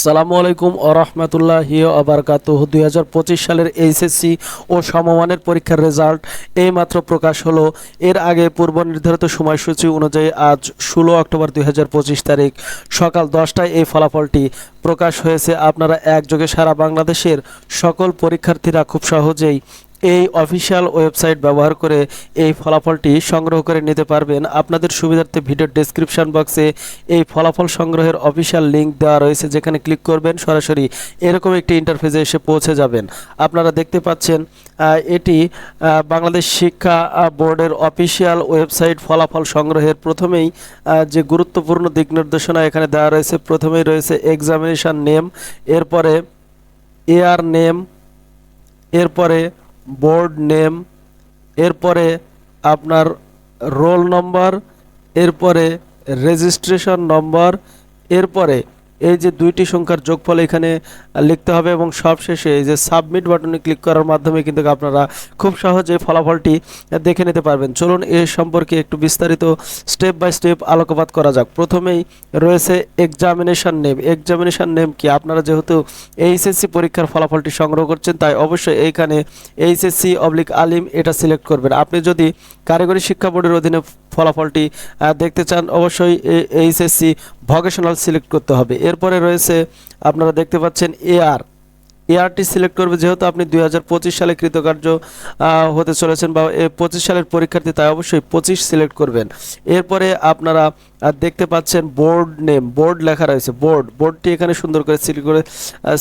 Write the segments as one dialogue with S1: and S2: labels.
S1: সালামু আলাইকুম ও রহমতুল্লাহি আবরকাত দুই হাজার পঁচিশ সালের এইচএসসি ও সমমানের পরীক্ষার রেজাল্ট এইমাত্র প্রকাশ হলো। এর আগে পূর্ব নির্ধারিত সময়সূচি অনুযায়ী আজ ষোলো অক্টোবর দুই হাজার পঁচিশ তারিখ সকাল দশটায় এই ফলাফলটি প্রকাশ হয়েছে। আপনারা একযোগে সারা বাংলাদেশের সকল পরীক্ষার্থীরা খুব সহজেই এই অফিসিয়াল ওয়েবসাইট ব্যবহার করে এই ফলাফলটি সংগ্রহ করে নিতে পারবেন। আপনাদের সুবিধার্থে ভিডিওর ডেসক্রিপশন বক্সে এই ফলাফল সংগ্রহের অফিসিয়াল লিংক দেওয়া রয়েছে, যেখানে ক্লিক করবেন, সরাসরি এরকম একটি ইন্টারফেসে এসে পৌঁছে যাবেন। আপনারা দেখতে পাচ্ছেন এটি বাংলাদেশ শিক্ষা বোর্ডের অফিসিয়াল ওয়েবসাইট ফলাফল সংগ্রহের প্রথমেই যে গুরুত্বপূর্ণ দিক নির্দেশনা এখানে দেওয়া রয়েছে, প্রথমেই রয়েছে এক্সামিনেশন নেম এরপরে এয়ার নেম এরপরে বোর্ড নেম এরপরে আপনার রোল নম্বর এরপরে রেজিস্ট্রেশন নম্বর এরপরে এই যে দুইটি সংখ্যার যোগফল এখানে লিখতে হবে এবং সবশেষে এই যে সাবমিট বাটনে ক্লিক করার মাধ্যমে কিন্তু আপনারা খুব সহজে ফলাফলটি দেখে নিতে পারবেন। চলুন এ সম্পর্কে একটু বিস্তারিত স্টেপ বাই স্টেপ আলোকপাত করা যাক। প্রথমেই রয়েছে এক্সামিনেশন নেম এক্সামিনেশন নেম কি? আপনারা যেহেতু এইচএসসি পরীক্ষার ফলাফলটি সংগ্রহ করছেন, তাই অবশ্যই এইখানে এইচএসসি অবলিক আলিম এটা সিলেক্ট করবেন। আপনি যদি কারিগরি শিক্ষা বোর্ডের অধীনে ফলাফলটি দেখতে চান, অবশ্যই এইচএসসি ভকেশনাল সিলেক্ট করতে হবে। এরপরে রয়েছে, আপনারা দেখতে পাচ্ছেন এআর এআরটি সিলেক্ট করবে যেহেতু আপনি দুই হাজার পঁচিশ সালে কৃতকার্য হতে চলেছেন বা পঁচিশ সালের পরীক্ষার্থী, তাই অবশ্যই পঁচিশ সিলেক্ট করবেন। এরপরে আপনারা আহ, দেখতে পাচ্ছেন বোর্ড নেম বোর্ড লেখা রয়েছে বোর্ড। বোর্ডটি এখানে সুন্দর করে সিলেক্ট করে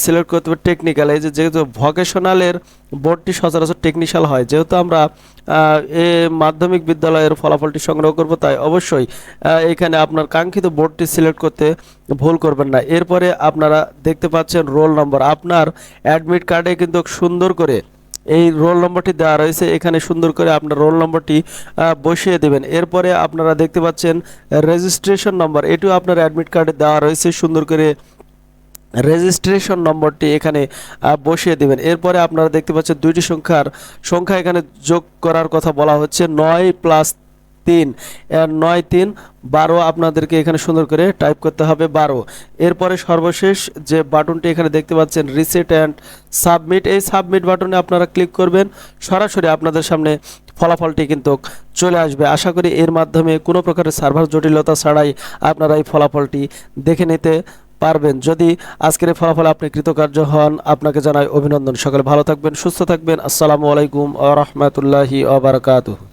S1: সিলেক্ট করতে হবে টেকনিক্যাল এই যে যেহেতু ভকেশনালের বোর্ডটি সচরাচর টেকনিক্যাল হয় যেহেতু আমরা এ মাধ্যমিক বিদ্যালয়ের ফলাফলটি সংগ্রহ করব তাই অবশ্যই এখানে আপনার কাঙ্ক্ষিত বোর্ডটি সিলেক্ট করতে ভুল করবেন না। এরপরে আপনারা দেখতে পাচ্ছেন রোল নম্বর। আপনার অ্যাডমিট কার্ডে কিন্তু সুন্দর করে এই রোল নম্বরটি দেওয়া রয়েছে। এখানে সুন্দর করে আপনার রোল নম্বরটি বসিয়ে দেবেন। এরপরে আপনারা দেখতে পাচ্ছেন রেজিস্ট্রেশন নম্বর এটিও আপনার অ্যাডমিট কার্ডে দেওয়া রয়েছে। সুন্দর করে রেজিস্ট্রেশন নম্বরটি এখানে বসিয়ে দেবেন। এরপরে আপনারা দেখতে পাচ্ছেন, দুইটি সংখ্যার, সংখ্যা এখানে যোগ করার কথা বলা হচ্ছে। নয় প্লাস তিন নয়, তিন, বারো আপনাদেরকে এখানে সুন্দর করে টাইপ করতে হবে বারো। এরপরে সর্বশেষ যে বাটনটি এখানে দেখতে পাচ্ছেন রিসেট অ্যান্ড সাবমিট এই সাবমিট বাটনে আপনারা ক্লিক করবেন, সরাসরি আপনাদের সামনে ফলাফলটি কিন্তু চলে আসবে। আশা করি এর মাধ্যমে কোনো প্রকারের সার্ভার জটিলতা ছাড়াই আপনারা এই ফলাফলটি দেখে নিতে পারবেন। যদি আজকের এই ফলাফলে আপনি কৃতকার্য হন, আপনাকে জানাই অভিনন্দন। সকলে ভালো থাকবেন, সুস্থ থাকবেন। আসসালামু আলাইকুম আ রহমতুল্লাহি আবরকাত